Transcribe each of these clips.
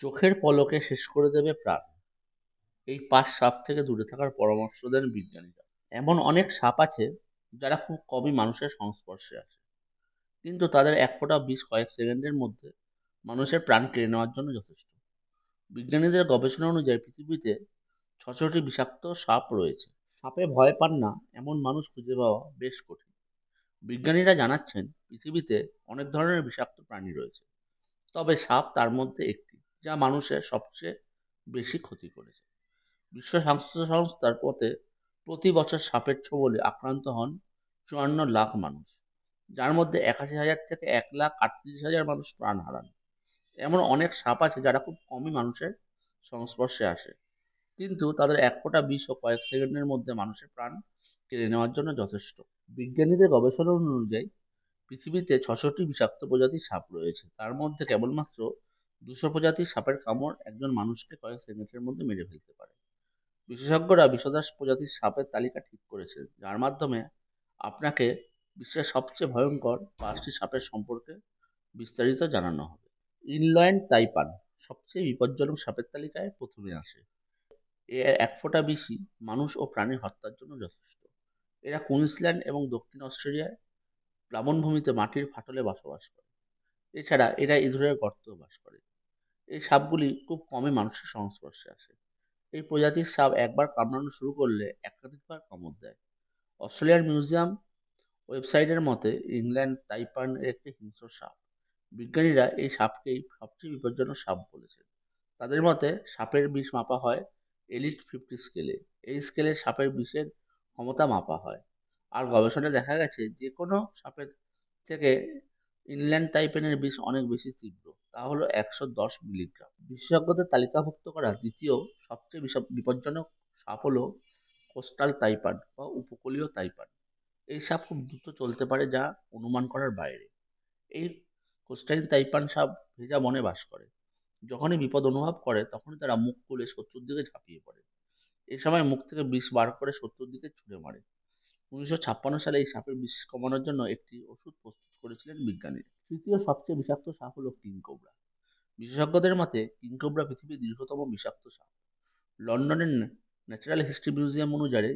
চোখের পলকে শেষ করে দেবে প্রাণ। এই পাঁচ সাপ থেকে দূরে থাকার পরামর্শ দেন বিজ্ঞানীরা। এমন অনেক সাপ আছে যারা খুব কমই মানুষের সংস্পর্শে আসে। কিন্তু তাদের এক ফোঁটা বিষ কয়েক সেকেন্ডের মধ্যে মানুষের প্রাণ কেড়ে নেওয়ার জন্য যথেষ্ট। বিজ্ঞানীদের গবেষণা অনুযায়ী পৃথিবীতে ছশোটি বিষাক্ত সাপ রয়েছে। সাপে ভয় পান না, এমন মানুষ খুঁজে পাওয়া বেশ কঠিন। বিজ্ঞানীরা জানাচ্ছেন, পৃথিবীতে অনেক ধরনের বিষাক্ত প্রাণী রয়েছে। তবে সাপ তার মধ্যে একটি যা মানুষের সবচেয়ে বেশি ক্ষতি করেছে। বিশ্ব স্বাস্থ্য সংস্থার পথে প্রতি বছর সাপের ছোবলে আক্রান্ত হন চুয়ান্ন লাখ মানুষ, যার মধ্যে একাশি হাজার থেকে এক লাখ আটত্রিশ হাজার মানুষ প্রাণ হারান। এমন অনেক সাপ আছে যারা খুব কমই মানুষের সংস্পর্শে আসে, কিন্তু তাদের এক ফোঁটা ও কয়েক সেকেন্ডের মধ্যে মানুষের প্রাণ কেড়ে নেওয়ার জন্য যথেষ্ট। বিজ্ঞানীদের গবেষণা অনুযায়ী পৃথিবীতে ছশোটি বিষাক্ত প্রজাতির সাপ রয়েছে, তার মধ্যে কেবলমাত্র দুশো প্রজাতির সাপের কামড় একজন মানুষকে কয়েক সেকেন্ডের মধ্যে মেরে ফেলতে পারে। বিশেষজ্ঞরা বিষদাস প্রজাতির সাপের তালিকা ঠিক করেছেন, যার মাধ্যমে আপনাকে বিশ্বের সবচেয়ে ভয়ঙ্কর পাঁচটি সাপের সম্পর্কে বিস্তারিত জানানো হবে। ইনলয়েন্ড তাইপান সবচেয়ে বিপজ্জনক সাপের তালিকায় প্রথমে আসে। এর এক ফোঁটা বেশি মানুষ ও প্রাণী হত্যার জন্য যথেষ্ট। এরা কুইন্সল্যান্ড এবং দক্ষিণ অস্ট্রেলিয়ায় প্লাবনভূমিতে মাটির ফাটলে বসবাস করে। এছাড়া এরা ইঁদুরের গর্তেও বাস করে। এই সাপগুলি খুব কমই মানুষের সংস্পর্শে আসে। এই প্রজাতির সাপ একবার কামড়ানো শুরু করলে একাধিকবার কামড় দেয়। অস্ট্রেলিয়ার মিউজিয়াম ওয়েবসাইটের মতে, ইংল্যান্ড তাইপানের একটি হিংস্র সাপ। বিজ্ঞানীরা এই সাপকেই সবচেয়ে বিপজ্জনক সাপ বলেছেন। তাদের মতে, সাপের বিষ মাপা হয় এলিট ফিফটি স্কেলে। এই স্কেলে সাপের বিষের ক্ষমতা মাপা হয়। আর গবেষণায় দেখা গেছে, যে কোনো সাপের থেকে ইনল্যান্ড টাইপেনের বিষ অনেক বেশি তীব্র। তা হলো একশো দশ মিলিগ্রাম। বিশেষজ্ঞদের তালিকাভুক্ত করা দ্বিতীয় সবচেয়ে বিপজ্জনক সাপ হলো কোস্টাল তাইপান বা উপকূলীয় তাইপান। এই সাপ খুব দ্রুত চলতে পারে যা অনুমান করার বাইরে। এই কোস্টাইন তাইপান সাপ ভেজা বনে বাস করে। যখনই বিপদ অনুভব করে, তখনই তারা মুখ খুলে শত্রুর দিকে ঝাঁপিয়ে পড়ে। এ সময় মুখ থেকে বিষ বার করে শত্রুর দিকে ছুঁড়ে মারে। উনিশশো ছাপ্পান্ন সালে এই সাপের বিষ কমানোর জন্য একটি ওষুধ প্রস্তুত করেছিলেন বিজ্ঞানীরা। তৃতীয় সবচেয়ে বিষাক্ত সাপ হলো কিংকোবরা বিশেষজ্ঞদের মতে কিংকোবরা পৃথিবীর দীর্ঘতম বিষাক্ত সাপ। লন্ডনের ন্যাচারাল হিস্ট্রি মিউজিয়াম অনুযায়ী,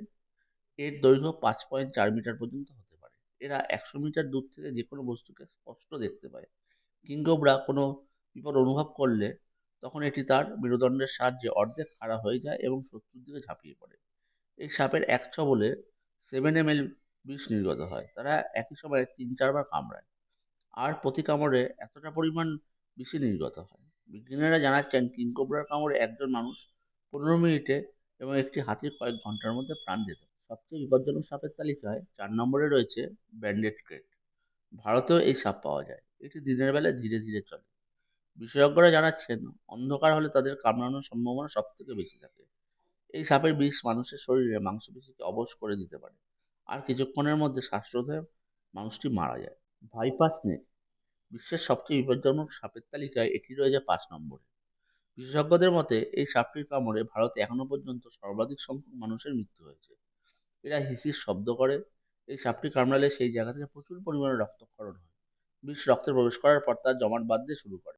এর দৈর্ঘ্য পাঁচ পয়েন্ট চার মিটার পর্যন্ত হতে পারে। এরা একশো মিটার দূর থেকে যে কোনো বস্তুকে স্পষ্ট দেখতে পায়। কিংকোবরা কোনো বিপদ অনুভব করলে, তখন এটি তার মেরুদণ্ডের সাহায্যে অর্ধেক খাড়া হয়ে যায় এবং শত্রুর দিকে ঝাঁপিয়ে পড়ে। এই সাপের এক ছবলে সেভেন এম এল বিষ নির্গত হয়। তারা একই সময়ে তিন চারবার কামড়ায়। আর প্রতি কামড়ে এতটা পরিমাণ বিষে নির্গত হয়। বিজ্ঞানীরা জানাচ্ছেন কিংকোবরার কামড়ে একজন মানুষ পনেরো মিনিটে এবং একটি হাতির কয়েক ঘণ্টার মধ্যে প্রাণ যেতে সবচেয়ে বিপজ্জনক সাপের তালিকায় চার নম্বরে রয়েছে ব্যান্ডেড ক্রেট। ভারতেও এই সাপ পাওয়া যায়। এটি দিনের বেলায় ধীরে ধীরে চলে। বিশেষজ্ঞরা জানাচ্ছেন, অন্ধকার হলে তাদের কামড়ানোর সম্ভাবনা সব থেকে বেশি থাকে। এই সাপের বিষ মানুষের শরীরে মাংসপেশিকে অবশ করে দিতে পারে। আর কিছুক্ষণের মধ্যে শ্বাসরোধে মানুষটি মারা যায়। ভাইপার স্নেক বিশ্বের সবচেয়ে বিপজ্জনক সাপের তালিকায় এটি রয়েছে পাঁচ নম্বরে। বিশেষজ্ঞদের মতে, এই সাপটির কামড়ে ভারতে এখনও পর্যন্ত সর্বাধিক সংখ্যক মানুষের মৃত্যু হয়েছে। এরা হিসির শব্দ করে। এই সাপটি কামড়ালে সেই জায়গা থেকে প্রচুর পরিমাণে রক্তক্ষরণ হয়। বিষ রক্তে প্রবেশ করার পর তা জমাট বাঁধতে শুরু করে।